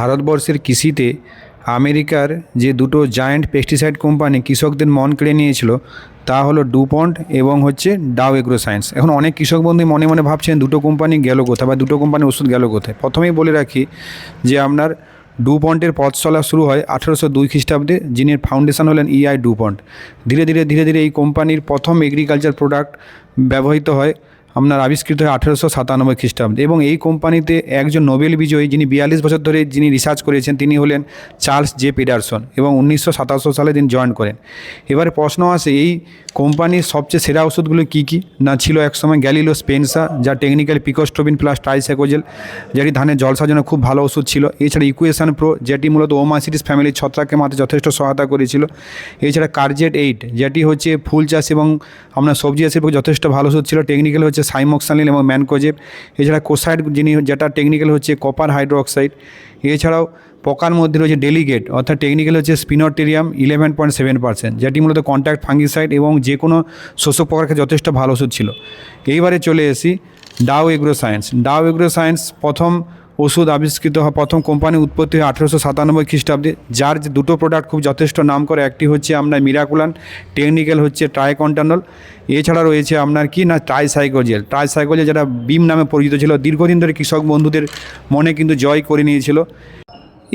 ভারতবর্ষের কৃষিতে আমেরিকার যে দুটো জায়ান্ট পেস্টিসাইড কোম্পানি কৃষকদের মন কেড়ে নিয়েছিল, তা হলো ডুপন্ট এবং হচ্ছে ডাও এগ্রো সায়েন্স এখন অনেক কৃষক বন্ধু মনে মনে ভাবছেন দুটো কোম্পানি গেল কোথায় বা দুটো কোম্পানির ওষুধ গেল কোথায়। প্রথমেই বলে রাখি যে আপনার ডুপন্টের পথ চলা শুরু হয় আঠারোশো দুই খ্রিস্টাব্দে, যিনি ফাউন্ডেশন হলেন ইআই ডুপন্ট ধীরে ধীরে ধীরে ধীরে এই কোম্পানির প্রথম এগ্রিকালচার প্রোডাক্ট ব্যবহৃত হয় আপনার আবিষ্কৃত হয় আঠেরোশো সাতানব্বই খ্রিস্টাব্দে। এবং এই কোম্পানিতে একজন নোবেল বিজয়ী যিনি বিয়াল্লিশ বছর ধরে যিনি রিসার্চ করেছেন, তিনি হলেন চার্লস জে পিডারসন এবং উনিশশো সালে তিনি জয়েন করেন। এবারে প্রশ্ন আসে, এই কোম্পানির সবচেয়ে সেরা ওষুধগুলো কী কী? না ছিল একসময় গ্যালিলো স্পেন্সা, যা টেকনিক্যাল পিকোস্টোবিন প্লাস ট্রাইসাইকোজেল যেটি ধানের জলসার জন্য খুব ভালো ওষুধ ছিল। এছাড়া ইকুয়েশন প্রো যেটি মূলত ওমাসিটিস ফ্যামিলির ছত্রাককে মারতে যথেষ্ট সহায়তা করেছিল। এছাড়া কার্জেট এইট যেটি হচ্ছে ফুল চাষ এবং আপনার সবজি চাষের যথেষ্ট ভালো ওষুধ ছিল। টেকনিক্যাল হচ্ছে সাইমক্সালিন এবং ম্যানকোজেব। এছাড়া কোসাইড যিনি যেটা টেকনিক্যাল হচ্ছে কপার হাইড্রোক্সাইড এছাড়াও পোকার মধ্যে রয়েছে ডেলিগেট অর্থাৎ টেকনিক্যাল হচ্ছে spinetoram eleven point seven percent যেটি মূলত কন্ট্যাক্ট ফাঙ্গিসাইড এবং যে কোনো শোষক পোকার ক্ষেত্রে যথেষ্ট ভালো ওষুধ ছিল। এইবারে চলে AC Dow agro science Dow agro science প্রথম ওষুধ আবিষ্কৃত হওয়া প্রথম কোম্পানি উৎপত্তি হয় আঠেরোশো সাতানব্বই খ্রিস্টাব্দে, যার যে দুটো প্রোডাক্ট খুব যথেষ্ট নাম করে একটি হচ্ছে আপনার মিরাকুলান টেকনিক্যাল হচ্ছে ট্রাইকন্টানল এছাড়া রয়েছে আপনার কি না ট্রাইসাইকোজেল ট্রাইসাইকোজেল যেটা বিম নামে পরিচিত ছিল, দীর্ঘদিন ধরে কৃষক বন্ধুদের মনে কিন্তু জয় করে নিয়েছিল।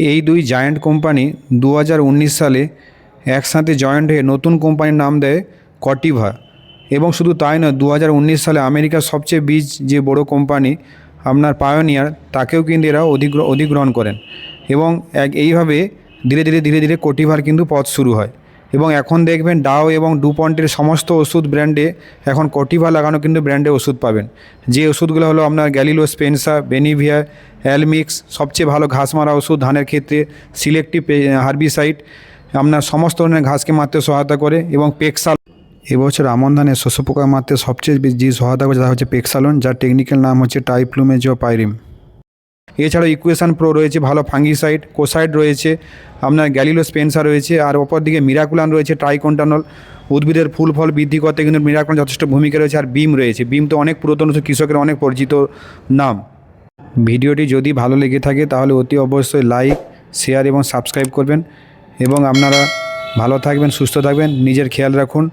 এই দুই জায়ান্ট কোম্পানি দু হাজার উনিশ সালে একসাথে জয়েন্ট হয়ে নতুন কোম্পানির নাম দেয় কটিভা এবং শুধু তাই নয় দু সালে আমেরিকার সবচেয়ে বীজ যে বড় কোম্পানি আপনার পায়োনিয়ার তাকেও কিন্তু এরা অধিগ্র, অধিগ্রহণ করেন। এবং এক, এইভাবে ধীরে ধীরে ধীরে ধীরে কোটিভার কিন্তু পথ শুরু হয়। এবং এখন দেখবেন ডাও এবং ডুপন্টের সমস্ত ওষুধ ব্র্যান্ডে এখন কোটিভা লাগানো কিন্তু ব্র্যান্ডে ওষুধ পাবেন। যে ওষুধগুলো হলো আপনার গ্যালিলো স্পেন্সা বেনিভিয়া অ্যালমিক্স সবচেয়ে ভালো ঘাস মারা ওষুধ ধানের ক্ষেত্রে সিলেক্টিভ হার্বিসাইড আপনার সমস্ত ধরনের ঘাসকে মারতে সহায়তা করে এবং পেক্সাল এবছর আমন ধানের শস্য পোকা মারতে সবচেয়ে বেশি যে সহায়তা করে তা হচ্ছে পেক্সালন, যার টেকনিক্যাল নাম হচ্ছে টাইপ্লুমেজো পাইরিম এছাড়াও ইকুয়েশন প্রো রয়েছে, ভালো ফাঙ্গিসাইড কোসাইড রয়েছে, আপনার গ্যালিলো স্পেন্সা রয়েছে, আর অপরদিকে মিরাকুলান রয়েছে ট্রাইকন্টানল উদ্ভিদের ফুল ফল বৃদ্ধি করতে কিন্তু মিরাকুলান যথেষ্ট ভূমিকা রয়েছে, আর বিম রয়েছে। বিম তো অনেক পুরাতন কৃষকের অনেক পরিচিত নাম। ভিডিওটি যদি ভালো লেগে থাকে, তাহলে অতি অবশ্যই লাইক শেয়ার এবং সাবস্ক্রাইব করবেন। এবং আপনারা ভালো থাকবেন, সুস্থ থাকবেন, নিজের খেয়াল রাখুন।